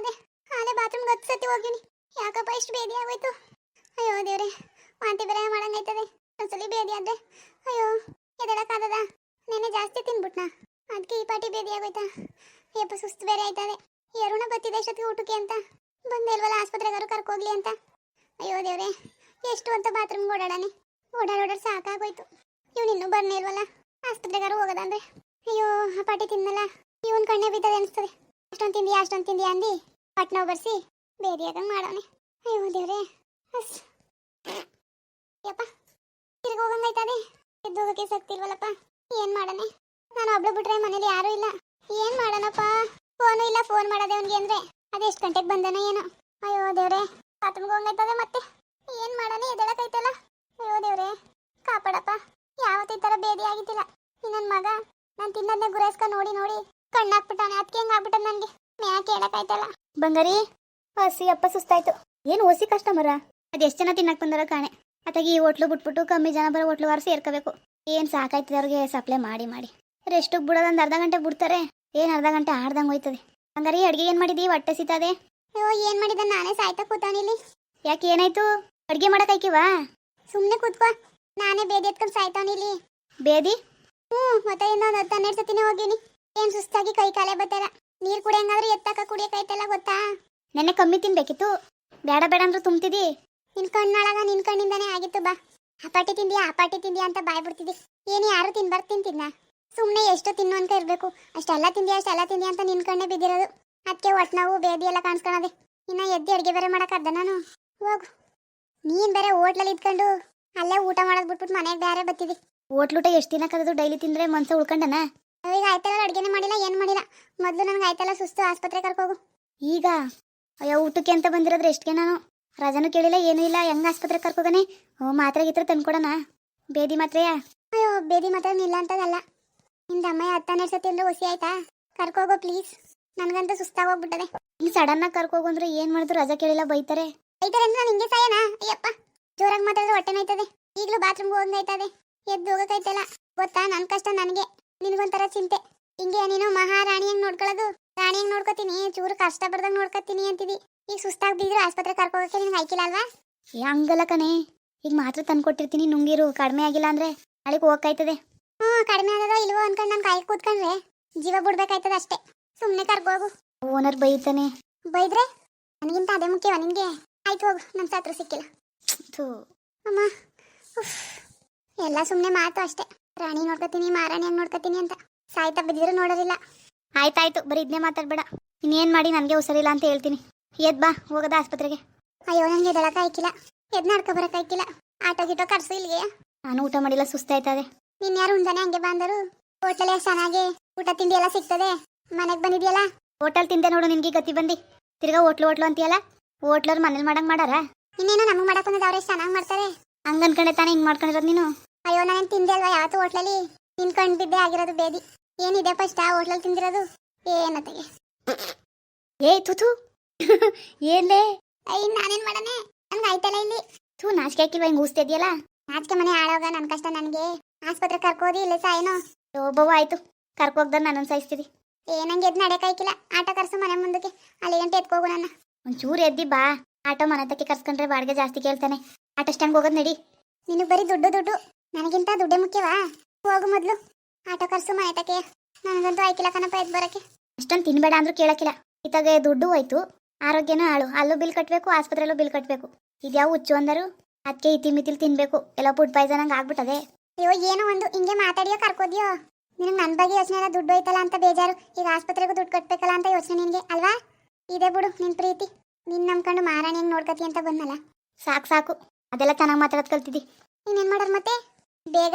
ಅದೇ ಅದೇ ಬಾತ್ರೂಮ್ಗೆ ಹತ್ತು ಸತಿ ಹೋಗಿನಿ. ಯಾಕಪ್ಪ, ಇಷ್ಟು ಬೇದಿ ಆಗೋಯ್ತು? ಅಯ್ಯೋ ದೇವ್ರೆ, ವಾಂತಿ ಬೇರೆ ಮಾಡಂಗೈತದೆ ಒಂದ್ಸಲಿ ಬೇದಿ ಆದ್ರೆ. ಅಯ್ಯೋ ಎದಳಕ್ಕಾಗದ ನೆನ್ನೆ ಜಾಸ್ತಿ ತಿನ್ಬಿಟ್ನಾ? ಅದಕ್ಕೆ ಈ ಪಾಟಿ ಬೇದಿ ಆಗೋಯ್ತಾ? ಯಪ್ಪ, ಸುಸ್ತು ಬೇರೆ ಆಯ್ತದೆ. ಈ ಬತ್ತಿದೆ ಊಟಕ್ಕೆ ಅಂತ. ಬಂದೇ ಇಲ್ವಲ್ಲ ಆಸ್ಪತ್ರೆಗಾರು ಕರ್ಕೋಗ್ಲಿ ಅಂತ. ಅಯ್ಯೋ ದೇವ್ರೆ, ಎಷ್ಟು ಅಂತ ಬಾತ್ರೂಮ್ಗೆ ಓಡಾಡನೆ? ಓಡಾಡ ಓಡಾಡ್ ಸಾಕಾಗೋಯ್ತು. ಇವ್ನು ಇನ್ನೂ ಬರ್ನೇ ಇಲ್ವಲ್ಲ? ಆಸ್ಪತ್ರೆಗಾರು ಹೋಗೋದಂದ್ರೆ ಅಯ್ಯೋ, ಆ ಪಾಟಿ ತಿನ್ನಲ್ಲ. ಇವನ್ ಕಣ್ಣೆ ಬಿದ್ದದೆ ಅನಿಸ್ತದೆ. ಅಷ್ಟೊಂದು ತಿಂದಿ ಅಷ್ಟೊಂದು ತಿಂದಿ ಅಂದಿ? ಪಟ್ನ ಬರ್ಸಿ ಬೇದಿಯಾಗಂಗೆ ಮಾಡೋನೆ ಅಯ್ಯೋ ದೇವ್ರೆ, ಅಸ್. ಯಪ್ಪ, ತಿರ್ಗಿ ಹೋಗಂಗೈತದೆ ಎದ್ದು ಹೋಗಕ್ಕೆ ಏನು ಇಲ್ವಲ್ಲಪ್ಪ, ಏನ್ ಮಾಡನೆ? ನಾನು ಒಬ್ಳು ಬಿಟ್ರೆ ಮನೇಲಿ ಯಾರೂ ಇಲ್ಲ. ಏನು ಮಾಡೋಣಪ್ಪ ಫೋನು ಇಲ್ಲ, ಫೋನ್ ಮಾಡೋದೆ ಅವನಿಗೆ ಅಂದ್ರೆ. ಅದೆಷ್ಟು ಗಂಟೆಗೆ ಬಂದನ ಏನೋ. ಅಯ್ಯೋ ದೇವ್ರೆ, ಬಾತ್ರೂಮ್ಗೆ ಹೋಗಂಗೈತದೆ ಮತ್ತೆ. ಏನು ಮಾಡೋಣ ಎದಳಕೈತಲ್ಲ ಅಯ್ಯೋ ದೇವ್ರೆ, ಕಾಪಾಡಪ್ಪ. ಯಾವತ್ತೂ ಈ ಬೇದಿ ಆಗಿದ್ದಿಲ್ಲ. ನನ್ನ ಮಗ, ನಾನು ತಿನ್ನೋದನ್ನೇ ಗುರೇಸ್ಕ ನೋಡಿ ನೋಡಿ. ಕಣ್ಣಾಕ್ಬಿಟ್ಟಾನೆ ಅದಕ್ಕೆ ಹೆಂಗ್ ಆಗ್ಬಿಟ್ಟ ನನಗೆ ಮ್ಯಾಕ್ ಹೇಳಕ್ಕಾಯ್ತಲ್ಲ ಬಂಗಾರಿ ಹಸಿ ಅಪ್ಪ ಸುಸ್ತಾಯ್ತು. ಏನು ಓಸಿ ಕಸ್ಟಮರ ಅದು ಎಷ್ಟು ಜನ ತಿನ್ನಕ್ ಬಂದಾರ ಕಾಣೆ. ಅತ್ತಾಗಿ ಈ ಹೋಟ್ಲು ಬಿಟ್ಬಿಟ್ಟು ಕಮ್ಮಿ ಜನ ಬರೋ ಹೋಟ್ಲು ವಾರ ಸೇರ್ಕೋಬೇಕು. ಏನು ಸಾಕಾಯ್ತದೆ ಅವ್ರಿಗೆ ಸಪ್ಲೈ ಮಾಡಿ ಮಾಡಿ. ರೆಸ್ಟಿಗೆ ಬಿಡೋದೊಂದು ಅರ್ಧ ಗಂಟೆ ಬಿಡ್ತಾರೆ. ಏನು ಅರ್ಧ ಗಂಟೆ ಆಡ್ದಂಗೆ ಹೋಯ್ತದೆ. ಹಂಗಾರಿ ಅಡ್ಗೆ ಏನು ಮಾಡಿದಿ? ಹೊಟ್ಟೆ ಸಿತಾದೆ. ಅಯ್ಯೋ ಏನು ಮಾಡಿದ? ನಾನೇ ಸಾಯ್ತಾ ಕೂತಾನಿಲ್ಲಿ ಯಾಕೆ ಏನಾಯ್ತು? ಅಡ್ಗೆ ಮಾಡಕ್ ಐಕಿವಾ ಸುಮ್ಮನೆ ಕೂತ್ಕೋ. ನಾನೇ ಬೇದಿ ಎತ್ಕೊಂಡು ಸಾಯ್ತಾನಿಲ್ಲಿ ಬೇದಿ? ಹ್ಞೂ ಮತ್ತೆ ಇನ್ನೊಂದು ಹತ್ತು ಹನ್ನೆರಡು ಸತಿನೇ ಹೋಗಿನಿ ಏನು ಸುಸ್ತಾಗಿ ಕೈ ಕಾಲೇ ಬತ್ತಲ್ಲ? ನೀರು ಕುಡಿಯಂಗಾದ್ರೆ ಎತ್ತಕ ಕುಡಿಯಕಾಯ್ತಲ್ಲ ಗೊತ್ತಾ? ನೆನ್ನೆ ಕಮ್ಮಿ ತಿನ್ಬೇಕಿತ್ತು. ಬೇಡ ಬೇಡ ಅಂದ್ರೂ ತುಂಬ್ತಿದಿ. ನಿನ್ ಕಣ್ಣಾಳಾಗ ನಿನ್ ಕಣ್ಣಿಂದಾನೇ ಆಗಿತ್ತು ಬಾ. ಅಪಾಟಿ ತಿಂದಿಯಾ ಅಪಾಟಿ ತಿಂದಿಯಾ ಅಂತ ಬಾಯ್ ಬಿಡ್ತಿದ್ದಿ ಏನು ಯಾರು ತಿನ್ಬಾರ್ದು ತಿಂತಿದ್ನ? ಸುಮ್ಮನೆ ಎಷ್ಟು ತಿನ್ನು ಅಂತ ಇರಬೇಕು. ಅಷ್ಟೆಲ್ಲ ತಿಂದಿ ಅಷ್ಟೆಲ್ಲ ತಿಂದಿಯಾ ಅಂತ ನಿನ್ ಕಣ್ಣೆ ಬಿದ್ದಿರೋದು. ಅದಕ್ಕೆ ಒಟ್ಟು ನಾವು ಬೇದಿ ಎಲ್ಲ ಕಾಣಿಸ್ಕೊಳದೆ. ಇನ್ನ ಎದ್ದು ಅಡುಗೆ ಬೇರೆ ಮಾಡಕ್ಕದ್ದ ನಾನು. ಹೋಗು. ನೀನ್ ಬೇರೆ ಹೋಟ್ಲಲ್ಲಿ ಇದ್ಕೊಂಡು ಅಲ್ಲೇ ಊಟ ಮಾಡೋದ್ ಬಿಟ್ಬಿಟ್ಟು ಮನೆಗೆ ಬೇರೆ ಬತ್ತಿದಿ. ಹೋಟ್ಲೂಟ ಎಷ್ಟು ದಿನ ಕರೆದು ಡೈಲಿ ತಿಂದ್ರೆ ಮನ್ಸ ಉಳ್ಕೊಂಡನ? ಈಗ ಆಯ್ತಲ್ಲ ಅಡುಗೆನೆ ಮಾಡಿಲ್ಲ ಏನು ಮಾಡಿಲ್ಲ? ಮೊದಲು ನನಗೆ ಆಯ್ತಲ್ಲ ಸುಸ್ತು ಆಸ್ಪತ್ರೆ ಕರ್ಕೋಗು ಈಗ? ಅಯ್ಯೋ ಊಟಕ್ಕೆ ಅಂತ ಬಂದಿರೋದ್ರೆ ಎಷ್ಟಿಗೆ ನಾನು. ರಜಾನು ಕೇಳಿಲ್ಲ ಏನೂ ಇಲ್ಲ ಹೆಂಗ್ ಆಸ್ಪತ್ರೆ ಕರ್ಕೋಗನೆ ಓ ಮಾತ್ರೆ ಗಿತ್ರ ತಂದ್ಕೊಡೋಣ. ಬೇದಿ ಮಾತ್ರೆಯಾ? ಅಯ್ಯೋ ಬೇದಿ ಮಾತ್ರೆ ಇಲ್ಲ ಅಂತದಲ್ಲ. ನಿಂದ ಅಮ್ಮ ಹತ್ತನೇ ಸತಿ ಅಂದ್ರೆ ಹುಸಿ ಆಯ್ತಾ? ಕರ್ಕೋಗೋ ಪ್ಲೀಸ್ ನನಗಂತೂ ಸುಸ್ತಾಗೋಗ್ಬಿಟ್ಟದೆ ಇಲ್ಲಿ ಸಡನ್ ಆಗಿ ಕರ್ಕೋಗು ಅಂದ್ರೆ ಏನ್ ಮಾಡಿದ್ರು ರಜಾ ಕೇಳಿಲ್ಲ ಬೈತಾರೆ. ಬೈತಾರೆ ಅಂದ್ರೆ ನಾನು ಹಿಂಗೆ ಸಾಯನಾ? ಅಯ್ಯಪ್ಪ ಜೋರಾಗಿ ಮಾತಾಡಿದ್ರೆ ಹೊಟ್ಟೆ ನೋಯ್ತದೆ. ಈಗಲೂ ಬಾತ್ರೂಮ್ಗೆ ಹೋಗೈತದೆ ಎದ್ದು ಹೋಗಕೈತಲ್ಲ ಗೊತ್ತಾ? ನನ್ನ ಕಷ್ಟ ನನಗೆ. ನಿನಗೊಂಥರ ಚಿಂತೆ. ಹಿಂಗೆ ನೀನು ಮಹಾರಾಣಿ ಹೆಂಗ್ ನೋಡ್ಕೊಳ್ಳೋದು ರಾಣಿ ಹೆಂಗ್ ನೋಡ್ಕೋತೀನಿ ಚೂರು ಕಷ್ಟ ಬರ್ದಂಗೆ ನೋಡ್ಕೋತೀನಿ ಅಂತಿದಿ. ಈಗ ಸುಸ್ತಾಗಿ ಬಿದ್ರು ಆಸ್ಪತ್ರೆ ಕರ್ಕೋಗಕ್ಕೆ ನಿನ್ಗೆ ಆಯ್ಕಿಲ್ಲ ಅಲ್ವಾ? ಹಂಗಲ್ಲ ಕಣೆ. ಈಗ ಮಾತ್ರ ತಂದು ಕೊಟ್ಟಿರ್ತೀನಿ ನುಂಗಿರು ಕಡಿಮೆ ಆಗಿಲ್ಲ ಅಂದ್ರೆ ಅಲ್ಲಿಗೆ ಹೋಗಕ್ಕಾಯ್ತದೆ ಹ್ಞೂ ಕಡಿಮೆ ಆಗದ ಇಲ್ವೋ ಅನ್ಕೊಂಡು ನಾನು ಕಾಯಿ ಕೂತ್ಕೊಂಡ್ರೆ ಜೀವ ಬಿಡ್ಬೇಕಾಯ್ತದ ಅಷ್ಟೇ. ಸುಮ್ಮನೆ ಕರ್ಕೋಗು ಓನರ್ ಬೈತಾನೆ. ಬೈದ್ರೆ? ನನಗಿಂತ ಅದೇ ಮುಖ್ಯವ ನಿನಗೆ? ಆಯ್ತು ಹೋಗು ನನ್ನ ಸಾತ್ರ ಸಿಕ್ಕಿಲ್ಲ. ಥೂ. ಅಮ್ಮ ಉಫ್. ಎಲ್ಲ ಸುಮ್ಮನೆ ಮಾತು ಅಷ್ಟೇ. ರಾಣಿ ನೋಡ್ಕೊತೀನಿ ಮಾರಾಣಿ ಹಂಗೆ ನೋಡ್ಕೊತೀನಿ ಅಂತ. ಸಾಯ್ತಾ ಬಿದ್ದಿದ್ರು ನೋಡೋದಿಲ್ಲ. ಆಯ್ತಾಯ್ತು, ಬರೀ ಇದನ್ನೇ ಮಾತಾಡ್ಬೇಡ. ಇನ್ನೇನು ಮಾಡಿ ನನಗೆ ಹುಷಾರಿಲ್ಲ ಅಂತ ಹೇಳ್ತೀನಿ. ಎದ್ ಬಾ, ಹೋಗದ ಆಸ್ಪತ್ರೆಗೆ. ಅಯ್ಯೋ ನನಗೆ ಎದಳಕ ಆಯ್ಕಿಲ್ಲ. ಎದ್ ನಡ್ಕೊ ಬರಕ್ ಆಯ್ಕಿಲ್ಲ. ಆಟೋ ಗಿಟೋ ಕರ್ಸು ಇಲ್ಲಿಗೆ. ನಾನು ಊಟ ಮಾಡಿಲ್ಲ, ಸುಸ್ತಾಯ್ತದೆ. ನಿನ್ ಯಾರು ಉಂಡನೆ ಹಂಗೆ ಬಂದರು ಹೋಟೆಲ್ ಚೆನ್ನಾಗಿ ಊಟ ತಿಂಡಿ ಎಲ್ಲ ಸಿಗ್ತದೆ. ಮನೆಗೆ ಬಂದಿದ್ಯಲ್ಲ? ಹೋಟೆಲ್ ತಿಂದೆ ನೋಡು ನಿನ್ಗೆ ಗತಿ ಬಂದಿ. ತಿರ್ಗಾ ಹೋಟ್ಲು ಹೋಟ್ಲು ಅಂತೀಯಲ್ಲ? ಹೋಟ್ಲವ್ರು ಮನೇಲಿ ಮಾಡಂಗ್ ಮಾಡಾರ? ಇನ್ನೇನು ನಮಗೆ ಮಾಡಕ್ ಬಂದದ ಅವ್ರೆ ಚೆನ್ನಾಗಿ ಮಾಡ್ತಾರೆ? ಹಂಗನ್ಕೊಂಡೆ ತಾನೇ ಹಿಂಗ್ ಮಾಡ್ಕೊಂಡಿರೋದು ನೀನು. ಅಯ್ಯೋ ನಾನು ತಿಂದೆ ಅಲ್ವಾ? ಯಾವತ್ತು ಹೋಟ್ಲಲ್ಲಿ ನಿನ್ಕೊಂಡ್ ಬಿದ್ದೆ ಆಗಿರೋದು ಬೇದಿ. ಏನಿದೆ ಫಸ್ಟ್ ಆ ಹೋಟ್ಲಲ್ಲಿ ತಿಂದಿರೋದು? ಏನತ್ತಗೆ ಏ ತುತು ಏನ್ಲೇ? ಅಯ್ಯ ನಾನೇನ್ ಮಾಡನೆ? ನಂಗೆ ಆಯ್ತಲ್ಲ ಇಲ್ಲಿ? ತೂ ನಾಚಿಕೆ ಹಾಕಿಲ್ವ ಹಿಂಗ್ ಇದೆಯಲ್ಲ ನಾಚಿಕೆ ಮನೆ ಆಳೋಗ ನನ್ನ ಕಷ್ಟ ನನಗೆ. ಆಸ್ಪತ್ರೆ ಕರ್ಕೋದಿ, ಇಲ್ಲ ಸಾಯೇನೋ? ಯೋಬವ ಆಯ್ತು. ಕರ್ಕೋಗ್ದ ನಾನು ಸಾಯಿಸ್ತೀರಿ ಏ, ನಂಗೆ ಎದ್ ನಡೆಕಾಯ್ಕಿಲ್ಲ ಆಟೋ ಕರ್ಸು ಮನೆ ಮುಂದಕ್ಕೆ. ಅಲ್ಲಿ ಗಂಟೆ ಎತ್ಕೋಗು ನನ್ನ. ಒಂಚೂರು ಎದ್ದಿ ಬಾ. ಆಟೋ ಮನೆ ತಕ್ಕೆ ಕರ್ಸ್ಕೊಂಡ್ರೆ ಬಾಡಿಗೆ ಜಾಸ್ತಿ ಕೇಳ್ತಾನೆ. ಆಟೋ ಸ್ಟ್ಯಾಂಡ್ ಹೋಗೋದು ನಡಿ. ನಿನಗೆ ಬರೀ ದುಡ್ಡು ದುಡ್ಡು. ನನಗಿಂತ ದುಡ್ಡೇ ಮುಖ್ಯವಾ? ಹೋಗು ಮೊದಲು. ಆಟೋ ಕರ್ಸು ಮನೆ ತಕ್ಕೆ ನನಗಂತೂ ಆಯ್ಕಿಲ್ಲ ಕಣಪ್ಪ ಎದ್ದು ಬರಕ್ಕೆ. ಅಷ್ಟೊಂದು ತಿನ್ಬೇಡ ಅಂದ್ರೂ ಕೇಳಕ್ಕಿಲ್ಲ. ಇತ್ತಾಗ ದುಡ್ಡು ಹೋಯ್ತು. ಆರೋಗ್ಯನೂ ಹಾಳು. ಅಲ್ಲೂ ಬಿಲ್ ಕಟ್ಟಬೇಕು ಆಸ್ಪತ್ರೆಯಲ್ಲೂ ಬಿಲ್ ಕಟ್ಟಬೇಕು ಇದ್ಯಾವ ಹುಚ್ಚು ಅಂದರು? ಅದಕ್ಕೆ ಇತಿ ಮಿತಿಲ್ ತಿನ್ಬೇಕು. ಎಲ್ಲ ಫುಡ್ ಪಾಯ್ಸನ್ ಹಂಗೆ ಆಗ್ಬಿಟ್ಟದೆ. ಅಯ್ಯೋ ಏನೋ ಒಂದು ಹಿಂಗೆ ಮಾತಾಡಿಯೋ ಕರ್ಕೋದ್ಯೋ? ನಿನಗೆ ನನ್ನ ಬಗ್ಗೆ ಯೋಚನೆ ಎಲ್ಲ ದುಡ್ಡು ಹೋಯ್ತಲ್ಲ ಅಂತ ಬೇಜಾರು. ಈಗ ಆಸ್ಪತ್ರೆಗೂ ದುಡ್ಡು ಕಟ್ಟಬೇಕಲ್ಲ ಅಂತ ಯೋಚನೆ ನಿನಗೆ ಅಲ್ವಾ? ಇದೆ ಬಿಡು ನಿನ್ನ ಪ್ರೀತಿ. ನಿನ್ನ ನಂಬ್ಕೊಂಡು ಮಾರಾಣಿ ಹೆಂಗೆ ನೋಡ್ಕತಿ ಅಂತ ಬಂದಲ್ಲ ಸಾಕು ಸಾಕು. ಅದೆಲ್ಲ ಚೆನ್ನಾಗಿ ಮಾತಾಡೋದು ಕಲ್ತಿದ್ದಿ. ಏನು ಮಾಡೋರು ಮತ್ತೆ? ಬೇಗ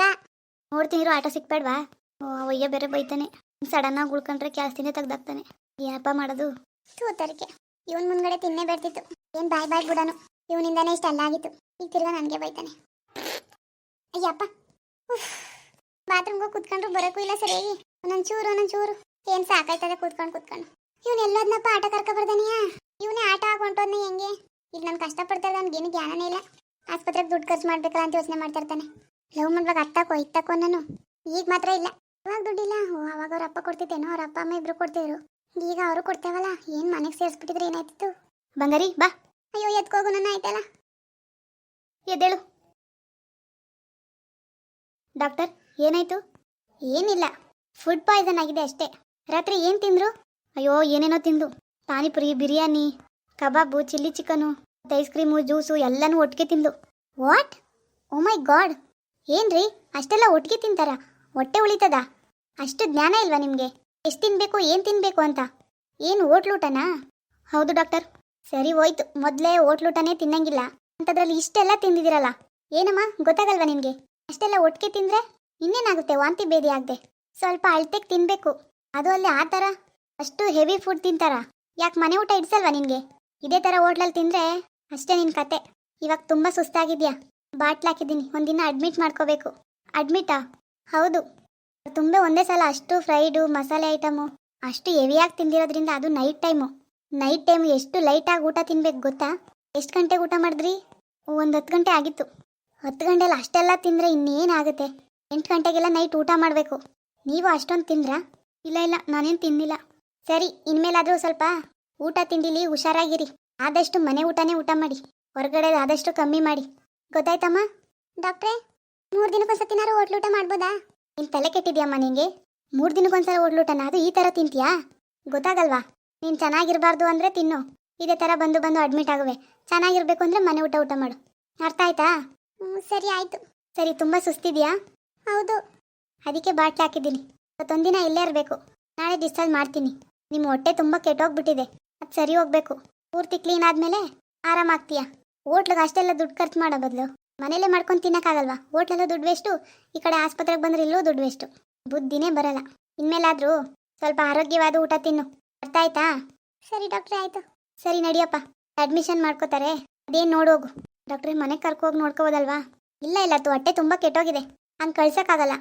ನೋಡ್ತೀನಿ ಆಟೋ ಸಿಕ್ಬೇಡ್ವಾ? ಓ ಅವಯ್ಯ ಬೇರೆ ಬೈತಾನೆ. ಸಡನ್ ಆಗಿ ಉಳ್ಕೊಂಡ್ರೆ ಕ್ಯಾಸ್ತಿನೇ ತೆಗ್ದಾಕ್ತಾನೆ. ಏನಪ್ಪ ಮಾಡೋದು? ತೂತರಿಕೆ ಇವನ್ ಮುಂದ್ಗಡೆ ತಿನ್ನೇ ಬರ್ತಿತ್ತು. ಏನ್ ಬಾಯ್ ಬಾಯ್ ಬಿಡೋನು. ಇವನಿಂದಾನೇ ಇಷ್ಟ ಆಗಿತ್ತು. ಈಗ ತಿರ್ಗಾ ನನಗೆ ಬೈತಾನೆ. ಅಯ್ಯಪ್ಪ. ಬಾತ್ರೂಮ್ಗೆ ಕೂತ್ಕೊಂಡ್ರು ಬರೋಕ್ಕೂ ಇಲ್ಲ ಸರಿಯಾಗಿ. ಒಂದೊಂದ್ ಚೂರು ಒಂದೊಂದ್ ಚೂರು ಏನ್ ಸಾಕಾಯ್ತದೆ ಕೂತ್ಕೊಂಡು ಕೂತ್ಕೊಂಡು. ಇವನ್ ಎಲ್ಲೋದ್ನಪ್ಪ ಆಟ ಕರ್ಕ ಬರ್ದಾನಿಯಾ? ಇವನೇ ಆಟ ಹಾಕೊಂಡೋದ್ನ ಹೆಂಗೆ? ಈಗ ಕಷ್ಟ ಕಷ್ಟಪಡ್ತಾ ಇದ್ದ ಏನು ಜ್ಞಾನನೇ ಇಲ್ಲ. ಆಸ್ಪತ್ರೆಗೆ ದುಡ್ಡು ಖರ್ಚು ಮಾಡ್ಬೇಕಲ್ಲ ಅಂತ ಯೋಚನೆ ಮಾಡ್ತಾ ಇರ್ತಾನೆ. ಲವ್ ಮಾಡ್ಬೇಕು ಅತ್ತಕೋ ಇತ್ತಕೋ ನಾನು. ಈಗ ಮಾತ್ರ ಇಲ್ಲ. ಇವಾಗ ದುಡ್ಡಿಲ್ಲ. ಓ, ಅವಾಗ ಅವ್ರ ಅಪ್ಪ ಕೊಡ್ತಿದ್ದೇನೋ, ಅವ್ರ ಅಪ್ಪ ಅಮ್ಮ ಇಬ್ರು ಕೊಡ್ತಿದ್ರು. ಈಗ ಅವರು ಕೊಡ್ತೇವಲ್ಲ, ಏನು ಮನೆಗೆ ಸೇರಿಸ್ಬಿಟ್ಟಿದ್ರೆ ಏನಾಯ್ತಿತ್ತು? ಬಂಗಾರಿ, ಬಾ. ಅಯ್ಯೋ ಎತ್ಕೋಗು ನನ್ನ ಆಯ್ತಲ್ಲ. ಎದ್ದೇಳು. ಡಾಕ್ಟರ್, ಏನಾಯ್ತು? ಏನಿಲ್ಲ. ಫುಡ್ ಪಾಯ್ಸನ್ ಆಗಿದೆ ಅಷ್ಟೇ. ರಾತ್ರಿ ಏನು ತಿಂದ್ರು? ಅಯ್ಯೋ, ಏನೇನೋ ತಿಂದು. Panipuri, biryani, kebab, chilli chicken, ice cream, juice ಎಲ್ಲನೂ ಒಟ್ಟಿಗೆ ತಿಂದು. ವಾಟ್? Oh my god. ಏನ್ರಿ? ಅಷ್ಟೆಲ್ಲ ಒಟ್ಟಿಗೆ ತಿಂತಾರ? ಹೊಟ್ಟೆ ಉಳಿತದ? ಅಷ್ಟು ಜ್ಞಾನ ಇಲ್ವಾ ನಿಮಗೆ? ಎಷ್ಟು ತಿನ್ಬೇಕು, ಏನು ತಿನ್ಬೇಕು ಅಂತ? ಏನು ಓಟ್ಲೂಟನಾ ಹೌದು ಡಾಕ್ಟರ್. ಸರಿ ಹೋಯ್ತು. ಮೊದಲೇ ಓಟ್ಲೂಟನೇ ತಿನ್ನಂಗಿಲ್ಲ. ಅಂಥದ್ರಲ್ಲಿ ಇಷ್ಟೆಲ್ಲ ತಿಂದಿದ್ದೀರಲ್ಲ? ಏನಮ್ಮ? ಗೊತ್ತಾಗಲ್ವಾ ನಿಮಗೆ? ಅಷ್ಟೆಲ್ಲ ಒಟ್ಟಿಗೆ ತಿಂದ್ರೆ ಇನ್ನೇನಾಗುತ್ತೆ? ವಾಂತಿ ಬೇದಿ ಆಗದೆ. ಸ್ವಲ್ಪ ಅಳ್ತೆಗೆ ತಿನ್ಬೇಕು. ಅದು ಅಲ್ಲಿ ಆ ಥರ ಅಷ್ಟು ಹೆವಿ ಫುಡ್ ತಿಂತಾರ? ಯಾಕೆ ಮನೆ ಊಟ ಇಡ್ಸಲ್ವಾ ನಿನಗೆ ಇದೇ ಥರ ಹೋಟ್ಲಲ್ಲಿ ತಿಂದರೆ ಅಷ್ಟೇ ನಿನ್ನ ಕತೆ. ಇವಾಗ ತುಂಬ ಸುಸ್ತಾಗಿದ್ಯಾ? ಬಾಟ್ಲ್ ಹಾಕಿದ್ದೀನಿ. ಒಂದಿನ ಅಡ್ಮಿಟ್ ಮಾಡ್ಕೋಬೇಕು. ಅಡ್ಮಿಟಾ ಹೌದು. ತುಂಬ ಒಂದೇ ಸಲ ಅಷ್ಟು ಫ್ರೈಡು ಮಸಾಲೆ ಐಟಮು ಅಷ್ಟು ಹೆವಿಯಾಗಿ ತಿಂದಿರೋದ್ರಿಂದ ಅದು ನೈಟ್ ಟೈಮು ನೈಟ್ ಟೈಮ್ ಎಷ್ಟು ಲೈಟಾಗಿ ಊಟ ತಿನ್ಬೇಕು ಗೊತ್ತಾ? ಎಷ್ಟು ಗಂಟೆಗೆ ಊಟ ಮಾಡಿದ್ರಿ? ಒಂದು ಹತ್ತು ಗಂಟೆ ಆಗಿತ್ತು. ಹತ್ತು ಗಂಟೆಲಿ ಅಷ್ಟೆಲ್ಲ ತಿಂದರೆ ಇನ್ನೇನಾಗುತ್ತೆ ಎಂಟು ಗಂಟೆಗೆಲ್ಲ ನೈಟ್ ಊಟ ಮಾಡಬೇಕು. ನೀವು ಅಷ್ಟೊಂದು ತಿಂದ್ರಾ? ಇಲ್ಲ ಇಲ್ಲ, ನಾನೇನು ತಿಂದಿಲ್ಲ ಸರಿ, ಇನ್ಮೇಲಾದರೂ ಸ್ವಲ್ಪ ಊಟ ತಿಂಡಿಲಿ ಹುಷಾರಾಗಿರಿ. ಆದಷ್ಟು ಮನೆ ಊಟನೇ ಊಟ ಮಾಡಿ. ಹೊರಗಡೆ ಆದಷ್ಟು ಕಮ್ಮಿ ಮಾಡಿ. ಗೊತ್ತಾಯ್ತಮ್ಮ? ಡಾಕ್ಟ್ರೆ ಮೂರು ದಿನಕ್ಕೊಂದ್ಸತಿನಾರು ಹೋಟ್ಲು ಹೋಟ್ಲೂಟ ಮಾಡ್ಬೋದಾ? ನಿನ್ ತಲೆ ಕೆಟ್ಟಿದ್ಯಮ್ಮ ನಿಂಗೆ? ಮೂರು ದಿನಕ್ಕೊಂದ್ಸಲ ಹೋಟ್ಲೂಟನ ಅದು ಈ ಥರ ತಿಂತೀಯಾ? ಗೊತ್ತಾಗಲ್ವಾ? ನೀನು ಚೆನ್ನಾಗಿರಬಾರ್ದು ಅಂದರೆ ತಿನ್ನು. ಇದೇ ಥರ ಬಂದು ಬಂದು ಅಡ್ಮಿಟ್ ಆಗುವೆ. ಚೆನ್ನಾಗಿರ್ಬೇಕು ಅಂದರೆ ಮನೆ ಊಟ ಊಟ ಮಾಡು. ಅರ್ಥ ಆಯ್ತಾ? ಹ್ಮ್, ಸರಿ ಆಯಿತು. ಸರಿ ತುಂಬ ಸುಸ್ತಿದೆಯಾ? ಹೌದು. ಅದಕ್ಕೆ ಬಾಟ್ಲಿ ಹಾಕಿದ್ದೀನಿ. ಇವತ್ತೊಂದಿನ ಇಲ್ಲೇ ಇರಬೇಕು. ನಾಳೆ ಡಿಸ್ಚಾರ್ಜ್ ಮಾಡ್ತೀನಿ. ನಿಮ್ಮ ಹೊಟ್ಟೆ ತುಂಬ ಕೆಟ್ಟೋಗ್ಬಿಟ್ಟಿದೆ. ಅದು ಸರಿ ಹೋಗ್ಬೇಕು. ಪೂರ್ತಿ ಕ್ಲೀನ್ ಆದಮೇಲೆ ಆರಾಮಾಗ್ತೀಯ? ಹೋಟ್ಲಿಗೆ ಅಷ್ಟೆಲ್ಲ ದುಡ್ಡು ಖರ್ಚು ಮಾಡೋ ಬದಲು ಮನೇಲೇ ಮಾಡ್ಕೊಂಡು ತಿನ್ನಕ್ಕಾಗಲ್ವಾ? ಹೋಟ್ಲೆಲ್ಲ ದುಡ್ಡು ವೇಸ್ಟು, ಈ ಕಡೆ ಆಸ್ಪತ್ರೆಗೆ ಬಂದ್ರೆ ಇಲ್ಲೂ ದುಡ್ಡು ವೇಸ್ಟು. ಬುದ್ಧಿನೇ ಬರಲ್ಲ. ಇನ್ಮೇಲಾದರೂ ಸ್ವಲ್ಪ ಆರೋಗ್ಯವಾದ ಊಟ ತಿನ್ನು. ಅರ್ಥ ಆಯ್ತಾ? ಸರಿ ಡಾಕ್ಟ್ರೇ, ಆಯಿತು. ಸರಿ, ನಡಿಯಪ್ಪ. ಅಡ್ಮಿಷನ್ ಮಾಡ್ಕೋತಾರೆ. ಅದೇನು ನೋಡೋಗು. ಡಾಕ್ಟ್ರೆ, ಮನೆಗೆ ಕರ್ಕೋಗಿ ನೋಡ್ಕೋಬೋದಲ್ವಾ? ಇಲ್ಲ ಇಲ್ಲ ತು ಹೊಟ್ಟೆ ತುಂಬ ಕೆಟ್ಟೋಗಿದೆ. ಹಂಗೆ ಕಳ್ಸೋಕ್ಕಾಗಲ್ಲ.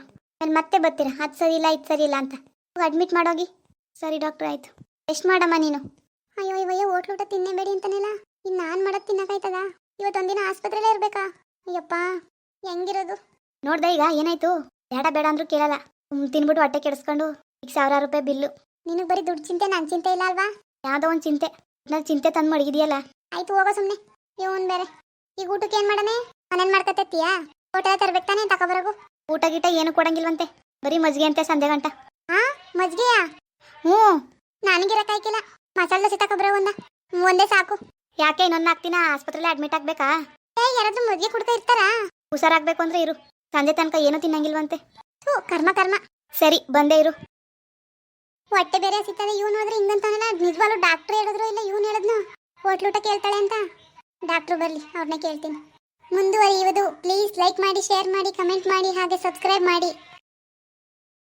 ನಾನು ಮತ್ತೆ ಬರ್ತೀರಾ? ಅದು ಸರಿ ಇಲ್ಲ, ಇದು ಸರಿ ಇಲ್ಲ ಅಂತ. ಅಡ್ಮಿಟ್ ಮಾಡೋಗಿ. ಸರಿ ಡಾಕ್ಟ್ರ್, ಆಯಿತು. ಎಷ್ಟು ಮಾಡಮ್ಮ ನೀನು. ಅಯ್ಯೋ ಹೋಟ್ಲು ಊಟ ತಿನ್ನೇಬೇಡಿ ಅಂತಾನೆಲ್ಲ. ಇನ್ನು ನಾನು ಮಾಡೋದು ತಿನ್ನಕಾಯ್ತದ? ಇವತ್ತೊಂದಿನ ಆಸ್ಪತ್ರೆಲೇ ಇರ್ಬೇಕಾ? ಅಯ್ಯಪ್ಪ, ಹೆಂಗಿರೋದು? ನೋಡ್ದೆ ಈಗ ಏನಾಯ್ತು? ಬೇಡ ಬೇಡ ಅಂದ್ರೂ ಕೇಳಲ್ಲ. ತಿನ್ಬಿಟ್ಟು ಹೊಟ್ಟೆ ಕೆಡಿಸ್ಕೊಂಡು ಈಗ ಸಾವಿರಾರು ರೂಪಾಯಿ ಬಿಲ್ಲು. ನಿನಗೆ ಬರೀ ದುಡ್ಡು ಚಿಂತೆ ನನ್ನ ಚಿಂತೆ ಇಲ್ಲ ಅಲ್ವಾ? ಯಾವುದೋ ಒಂದು ಚಿಂತೆ. ನಾನು ಚಿಂತೆ ತಂದು ಮಡಗಿದೆಯಲ್ಲ. ಆಯ್ತು, ಹೋಗೋ ಸುಮ್ನೆ. ಇವನ್ ಬೇರೆ. ಈಗ ಊಟಕ್ಕೆ ಏನು ಮಾಡನೆ? ಮನೇನ್ ಮಾಡ್ಕತ್ತೀಯಾ ಹೋಟೆಲ್ ತರ್ಬೇಕು ತಾನೇ ತಗೊಬರಗು? ಊಟ ಗೀಟ ಏನು ಕೊಡಂಗಿಲ್ವಂತೆ. ಬರೀ ಮಜ್ಗೆ ಅಂತೆ ಸಂಜೆ ಗಂಟ. ಹಾ ಮಜ್ಗೆಯಾ ಹ್ಞೂ ನನಗಿರಕ್ಕಾಯ್ಕಿಲ್ಲ ಮಸಾಲೆ ದೋಸೆ ತಗೊಬರ ಒಂದ. ಒಂದೇ ಸಾಕು. ಯಾಕೆ ಇನ್ನೊಂದು ನಾಲ್ಕು ದಿನ ಆಸ್ಪತ್ರೆಲಿ ಅಡ್ಮಿಟ್ ಆಗ್ಬೇಕಾ? ಏ ಯಾರಾದ್ರೂ ಮದ್ವೆ ಕೊಡ್ತಾ ಇರ್ತಾರಾ? ಹುಷಾರಾಗ್ಬೇಕು ಅಂದ್ರೆ ಇರು. ಸಂಜೆ ತನಕ ಏನೂ ತಿನ್ನಂಗಿಲ್ವಂತೆ. ಥೂ ಕರ್ಮ ಕರ್ಮ. ಸರಿ ಬಂದೇ ಇರು. ಹೊಟ್ಟೆ ಬೇರೆ ಸಿಗ್ತದೆ ಇವನು ಹೋದ್ರೆ ಹಿಂಗಂತಾನಲ್ಲ. ನಿಜವಾಗ್ಲೂ ಡಾಕ್ಟ್ರ್ ಹೇಳಿದ್ರು ಇಲ್ಲ ಇವನು ಹೇಳಿದ್ನು? ಹೋಟ್ಲೂಟ ಕೇಳ್ತಾಳೆ ಅಂತ? ಡಾಕ್ಟ್ರು ಬರಲಿ ಅವ್ರನ್ನ ಕೇಳ್ತೀನಿ. ಮುಂದುವರಿಯುವುದು. ಪ್ಲೀಸ್ ಲೈಕ್ ಮಾಡಿ ಶೇರ್ ಮಾಡಿ ಕಮೆಂಟ್ ಮಾಡಿ ಹಾಗೆ ಸಬ್ಸ್ಕ್ರೈಬ್ ಮಾಡಿ.